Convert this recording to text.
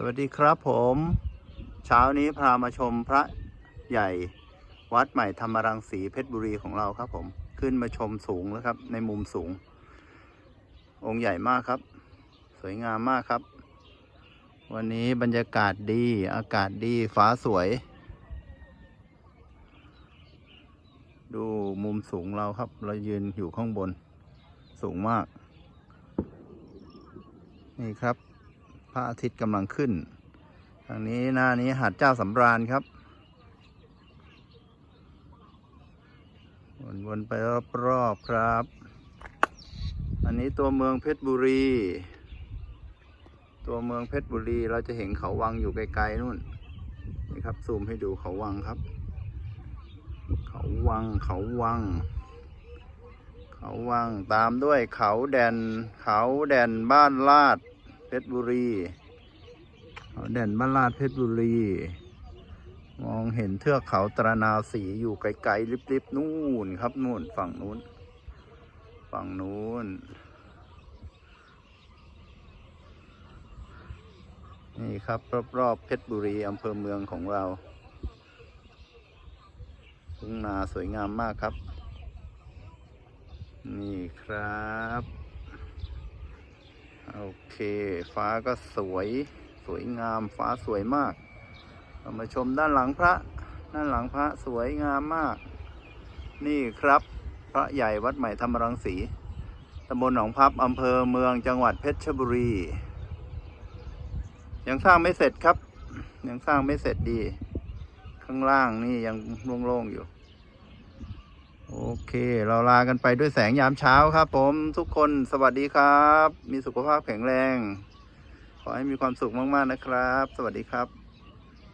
สวัสดีครับผม เช้านี้พามาชมพระใหญ่วัดใหม่ธรรมรังสีเพชรบุรีของเราครับผมขึ้นมาชมสูงแล้วครับ ในมุมสูง องค์ใหญ่มากครับ สวยงามมากครับ วันนี้บรรยากาศดีอากาศดีฟ้าสวย ดูมุมสูงเราครับ เรายืนอยู่ข้างบนสูงมาก นี่ครับ พระอาทิตย์กำลังขึ้นทางนี้หน้านี้หาดเจ้าสำราญครับ วนๆไปรอบๆครับ อันนี้ตัวเมืองเพชรบุรี ตัวเมืองเพชรบุรีเราจะเห็นเขาวังอยู่ไกลๆนู่น นี่ครับซูมให้ดูเขาวังครับ เขาวังเขาวัง เขาวังตามด้วยเขาแดนเขาแดนบ้านลาด เพชรบุรีเขาแดนบ้านลาดเพชรบุรี มองเห็นเทือกเขาตระนาวสีอยู่ไกลๆลิบๆนู่นครับนู่นฝั่งนู้น ฝั่งนู้น นี่ครับรอบๆเพชรบุรีอำเภอเมืองของเราทุ่งนาสวยงามมากครับ นี่ครับ โอเค ฟ้าก็สวย สวยงาม ฟ้าสวยมาก เรามาชมด้านหลังพระ ด้านหลังพระสวยงามมาก นี่ครับ พระใหญ่วัดใหม่ธรรมรังสีตำบลหนองพับอำเภอเมืองจังหวัดเพชรบุรี ยังสร้างไม่เสร็จครับ ยังสร้างไม่เสร็จดี ข้างล่างนี่ยังโล่งๆอยู่ เค เราลากันไปด้วยแสงยามเช้าครับผมทุกคนสวัสดีครับ มีสุขภาพแข็งแรง ขอให้มีความสุขมาก ๆ นะครับ สวัสดีครับ